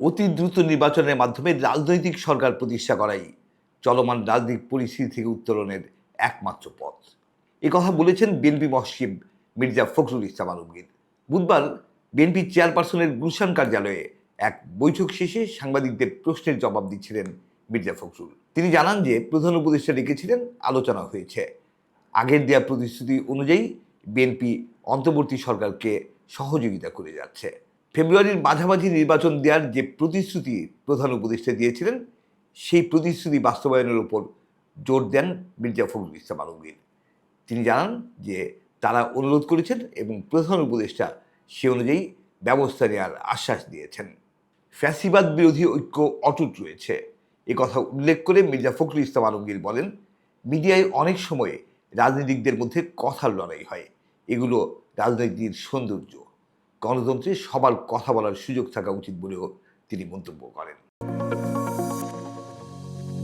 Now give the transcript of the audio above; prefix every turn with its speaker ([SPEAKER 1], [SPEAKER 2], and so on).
[SPEAKER 1] অতি দ্রুত নির্বাচনের মাধ্যমে রাজনৈতিক সরকার প্রতিষ্ঠা করাই চলমান রাজনৈতিক পরিস্থিতি থেকে উত্তরণের একমাত্র পথ। এ কথা বলেছেন বিএনপি মহসিব মির্জা ফখরুল ইসলাম আলমগীর। বুধবার বিএনপি চেয়ারপারসনের গুলশান কার্যালয়ে এক বৈঠক শেষে সাংবাদিকদের প্রশ্নের জবাব দিচ্ছিলেন মির্জা ফখরুল। তিনি জানান যে প্রধান উপদেষ্টা ডেকেছিলেন, আলোচনা হয়েছে। আগের দেওয়া প্রতিশ্রুতি অনুযায়ী বিএনপি অন্তর্বর্তী সরকারকে সহযোগিতা করে যাচ্ছে। ফেব্রুয়ারির মাঝামাঝি নির্বাচন দেওয়ার যে প্রতিশ্রুতি প্রধান উপদেষ্টা দিয়েছিলেন, সেই প্রতিশ্রুতি বাস্তবায়নের উপর জোর দেন মির্জা ফখরুল ইসলাম আলমগীর। তিনি জানান যে তারা অনুরোধ করেছেন এবং প্রধান উপদেষ্টা সে অনুযায়ী ব্যবস্থা নেওয়ার আশ্বাস দিয়েছেন। ফ্যাসিবাদ বিরোধী ঐক্য অটুট রয়েছে। এ কথা উল্লেখ করে মির্জা ফখরুল ইসলাম আলমগীর বলেন, মিডিয়ায় অনেক সময়ে রাজনীতিকদের মধ্যে কথার লড়াই হয়। এগুলো রাজনীতির সৌন্দর্য। গণতন্ত্রে সবার কথা বলার সুযোগ থাকা উচিত বলেও তিনি মন্তব্য করেন।